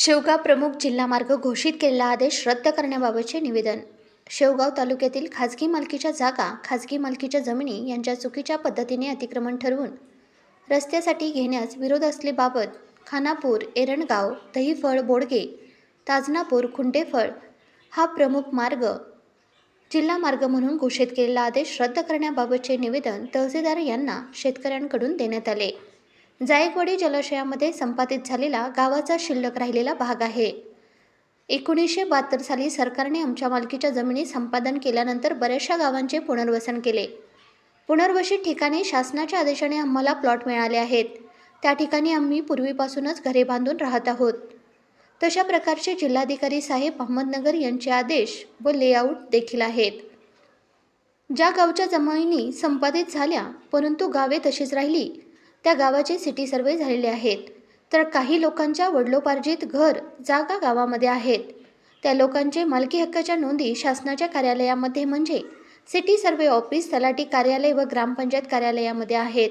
शेवगाव प्रमुख जिल्हा मार्ग घोषित केलेला आदेश रद्द करण्याबाबतचे निवेदन. शेवगाव तालुक्यातील खाजगी मालकीच्या जागा खाजगी मालकीच्या जमिनी यांच्या चुकीच्या पद्धतीने अतिक्रमण ठरवून रस्त्यासाठी घेण्यास विरोध असलेबाबत खानापूर एरणगाव दहीफळ बोडगे ताजनापूर खुंटेफळ हा प्रमुख मार्ग जिल्हा मार्ग म्हणून घोषित केलेला आदेश रद्द करण्याबाबतचे निवेदन तहसीलदार यांना शेतकऱ्यांकडून देण्यात आले. जायकवाडी जलाशयामध्ये संपादित झालेला गावाचा शिल्लक राहिलेला भाग आहे. एकोणीसशे बहात्तर साली सरकारने आमच्या मालकीच्या जमिनी संपादन केल्यानंतर बऱ्याचशा गावांचे पुनर्वसन केले. पुनर्वसित ठिकाणी शासनाच्या आदेशाने आम्हाला प्लॉट मिळाले आहेत. त्या ठिकाणी आम्ही पूर्वीपासूनच घरे बांधून राहत आहोत. तशा प्रकारचे जिल्हाधिकारी साहेब अहमदनगर यांचे आदेश व लेआउट देखील आहेत. ज्या गावच्या जमिनी संपादित झाल्या परंतु गावे तशीच राहिली. त्या गावाचे सिटी सर्वे झालेले आहेत. तर काही लोकांच्या वडलोपार्जित घर जागा गावामध्ये आहेत. त्या लोकांचे मालकी हक्काच्या नोंदी शासनाच्या कार्यालयामध्ये म्हणजे सिटी सर्वे ऑफिस तलाठी कार्यालय व ग्रामपंचायत कार्यालयामध्ये आहेत.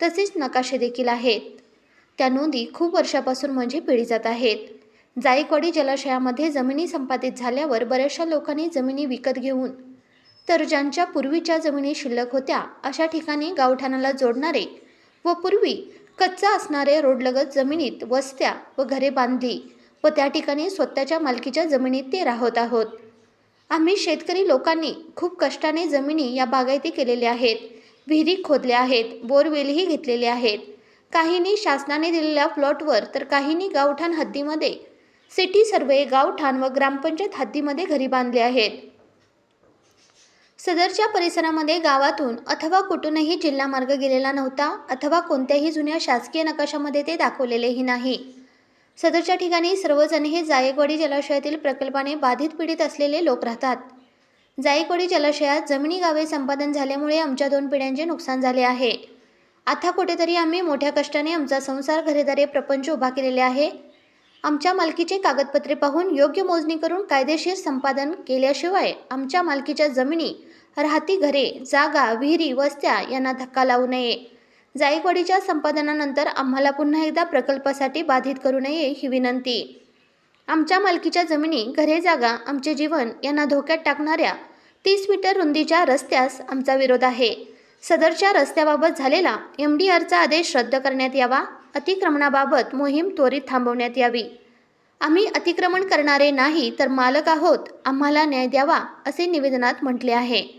तसेच नकाशे देखील आहेत. त्या नोंदी खूप वर्षापासून म्हणजे पिढी जात आहेत. जायकवाडी जलाशयामध्ये जमिनी संपादित झाल्यावर बऱ्याचशा लोकांनी जमिनी विकत घेऊन तर ज्यांच्या पूर्वीच्या जमिनी शिल्लक होत्या अशा ठिकाणी गावठाणाला जोडणारे व पूर्वी कच्चा असणाऱ्या रोडलगत जमिनीत वस्त्या व घरे बांधली व त्या ठिकाणी स्वतःच्या मालकीच्या जमिनीत ते राहत आहोत. आम्ही शेतकरी लोकांनी खूप कष्टाने जमिनी या बागायती केलेल्या आहेत. विहिरी खोदल्या आहेत बोरवेलही घेतलेले आहेत. काहींनी शासनाने दिलेल्या प्लॉटवर तर काहींनी गावठाण हद्दीमध्ये. सिटी सर्वे गावठाण व ग्रामपंचायत हद्दीमध्ये घरी बांधले आहेत. सदरच्या परिसरामध्ये गावातून अथवा कुठूनही जिल्हा मार्ग गेलेला नव्हता अथवा कोणत्याही जुन्या शासकीय नकाशामध्ये ते दाखवलेलेही नाही. सदरच्या ठिकाणी सर्वजण हे जायकवाडी जलाशयातील प्रकल्पाने बाधित पीडित असलेले लोक राहतात. जायकवाडी जलाशयात जमिनी गावे संपादन झाल्यामुळे आमच्या दोन पिढ्यांचे नुकसान झाले आहे. आता कुठेतरी आम्ही मोठ्या कष्टाने आमचा संसार घरेदारे प्रपंच उभा केलेले आहे. आमच्या मालकीचे कागदपत्रे पाहून योग्य मोजणी करून कायदेशीर संपादन केल्याशिवाय आमच्या मालकीच्या जमिनी राहती घरे जागा विहिरी वस्त्या यांना धक्का लावू नये. जायकवाडीच्या संपादनानंतर आम्हाला पुन्हा एकदा प्रकल्पासाठी बाधित करू नये ही विनंती. आमच्या मालकीच्या जमिनी घरे जागा आमचे जीवन यांना धोक्यात टाकणाऱ्या तीस मीटर रुंदीच्या रस्त्यास आमचा विरोध आहे. सदरच्या रस्त्याबाबत झालेला एम डी आरचा आदेश रद्द करण्यात यावा. अतिक्रमणाबाबत मोहीम त्वरित थांबवण्यात यावी. आम्ही अतिक्रमण करणारे नाही तर मालक आहोत. आम्हाला न्याय द्यावा असे निवेदनात म्हटले आहे.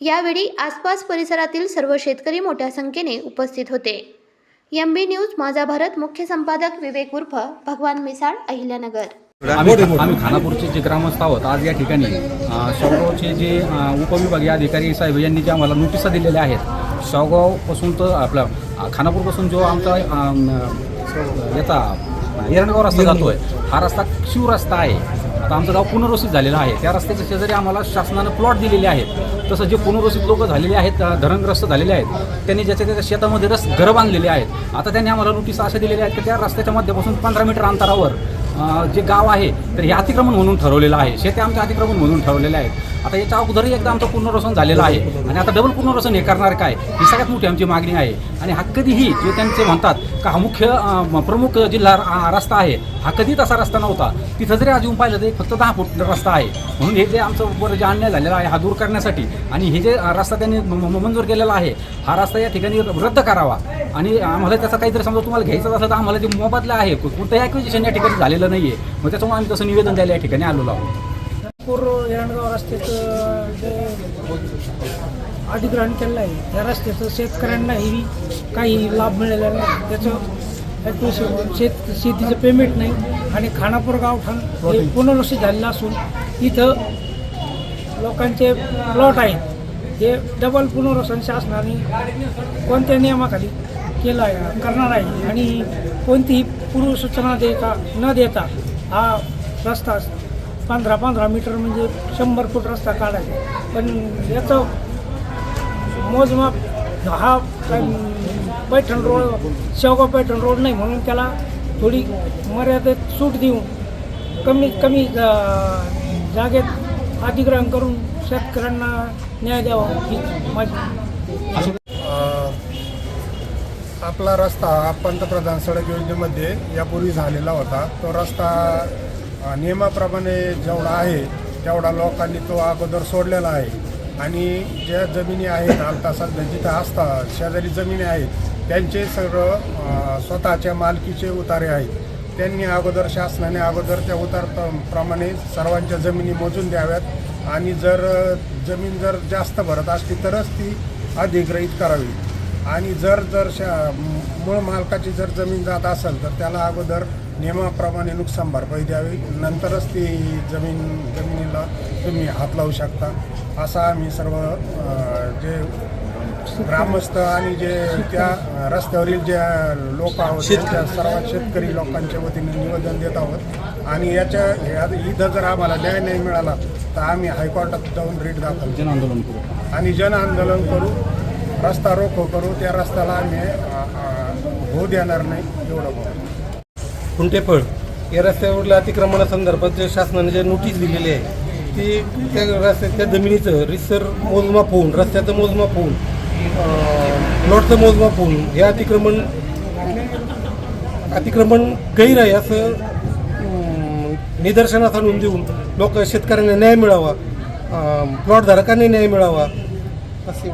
यावेळी आसपास परिसरातील सर्व शेतकरी मोठ्या संख्येने उपस्थित होते. एम बी न्यूज माझा भारत मुख्य संपादक विवेक उर्फ भगवान मिसाळ अहिल्यानगर. आम्ही आम्ही खानापूरचे जे ग्रामस्थ आहोत आज या ठिकाणी अ, शेवगावचे जे उपविभागीय अधिकारी साहेब यांनी जे आम्हाला नोटिसा दिलेल्या आहेत शेवगावपासून तर आपला खानापूरपासून जो आमचा याचा एरणगाव रस्ता जातोय हा रस्ता शिव रस्ता आहे. तर आमचं गाव पुनर्वसित झालेलं आहे. त्या रस्त्याच्या शेजारी आम्हाला शासनानं प्लॉट दिलेले आहेत. तसं जे पुनर्वसित लोक झालेले आहेत धरणग्रस्त झालेले आहेत त्यांनी ज्याच्या त्याच्या शेतामध्ये रस घरं बांधलेले आहेत. आता त्यांनी आम्हाला नोटीस अशा दिलेल्या आहेत की त्या रस्त्याच्या मध्यपासून पंधरा मीटर अंतरावर जे गाव आहे तर हे अतिक्रमण म्हणून ठरवलेलं आहे. शेते आमचं अतिक्रमण म्हणून ठरवलेले आहे आता याच्या अगोदरही एकदा आमचं पुनर्वसन झालेलं आहे. आणि आता डबल पुनर्वसन हे करणार काय? ही सगळ्यात मोठी आमची मागणी आहे. आणि हा कधीही जे त्यांचे म्हणतात का हा मुख्य म- प्रमुख जिल्हा रस्ता आहे हा कधी तसा रस्ता नव्हता. तिथं जरी अजून पाहिलं तर एक फक्त दहा फूट रस्ता आहे. म्हणून हे जे आमचं बरं जे अन्याय झालेला आहे हा दूर करण्यासाठी आणि हे जे रस्ता त्यांनी म- मंजूर केलेला आहे हा रस्ता या ठिकाणी रद्द करावा. आणि आम्हाला त्याचा काहीतरी समजा तुम्हाला घ्यायचं असलं तर आम्हाला जे मोबदला आहे. कोणतंही ॲक्विजिशन या ठिकाणी झालेलं नाही आहे मग त्याच्यामुळे आम्ही तसं निवेदन द्यायला या ठिकाणी आलेलो आहोत. नागपूर येणगाव रस्त्याचं जे अधिग्रहण केलं आहे त्या रस्त्याचं शेतकऱ्यांनाही काही लाभ मिळालेला नाही. त्याचं शेत शेतीचं पेमेंट नाही आणि खानापूर गावठाण हे पुनर्वसित झालेलं असून इथं लोकांचे प्लॉट आहेत. हे डबल पुनर्वसन शासनाने कोणत्या नियमाखाली केला आहे करणार आहे. आणि कोणतीही पूर्वसूचना देता न देता हा रस्ता पंधरा पंधरा मीटर म्हणजे शंभर फूट रस्ता काढायचा पण याचं मोजमाप हा पैठण रोड शेवगाव पैठण रोड नाही म्हणून त्याला थोडी मर्यादेत सूट देऊन कमीत कमी जागेत अधिग्रहण करून शेतकऱ्यांना न्याय द्यावा ही माझी आपला रस्ता हा पंतप्रधान सडक योजनेमध्ये यापूर्वी झालेला होता. तो रस्ता नियमाप्रमाणे जेवढा आहे तेवढा लोकांनी तो अगोदर सोडलेला आहे. आणि ज्या जमिनी आहेत आता सध्या जिथं असतात शेजारी जमिनी आहेत त्यांचे सर्व स्वतःच्या मालकीचे उतारे आहेत. त्यांनी अगोदर शासनाने अगोदर त्या उतार प्रमाणे सर्वांच्या जमिनी मोजून द्याव्यात. आणि जर जमीन जर जास्त भरत असली तरच ती अधिग्रहित करावी. आणि जर जर शा मूळ मालकाची जर जमीन जात असेल तर त्याला अगोदर नियमाप्रमाणे नुकसान भरपाई द्यावी. नंतरच ती जमीन जमिनीला तुम्ही हात लावू शकता. असा आम्ही सर्व जे ग्रामस्थ आणि जे त्या रस्त्यावरील जे लोक आहोत त्या सर्व शेतकरी लोकांच्या वतीने निवेदन देत आहोत. आणि याच्या इथं जर आम्हाला न्याय नाही मिळाला तर आम्ही हायकोर्टात जाऊन रिट दाखल जन आंदोलन करू. आणि जन आंदोलन करू. रस्ता रोको करू त्या रस्त्याला आम्ही होऊ देणार नाही एवढं बोलू. या रस्त्यावरील अतिक्रमणासंदर्भात जे शासनाने जे नोटीस दिलेली आहे ती त्या रस्त्याच्या जमिनीचं रिसर मोजमाप होऊन रस्त्याचं मोजमाप होऊन प्लॉटचं मोजमाप होऊन हे अतिक्रमण अतिक्रमण गैर आहे असं निदर्शनास आणून देऊन लोक शेतकऱ्यांना न्याय मिळावा प्लॉटधारकांना न्याय मिळावा असे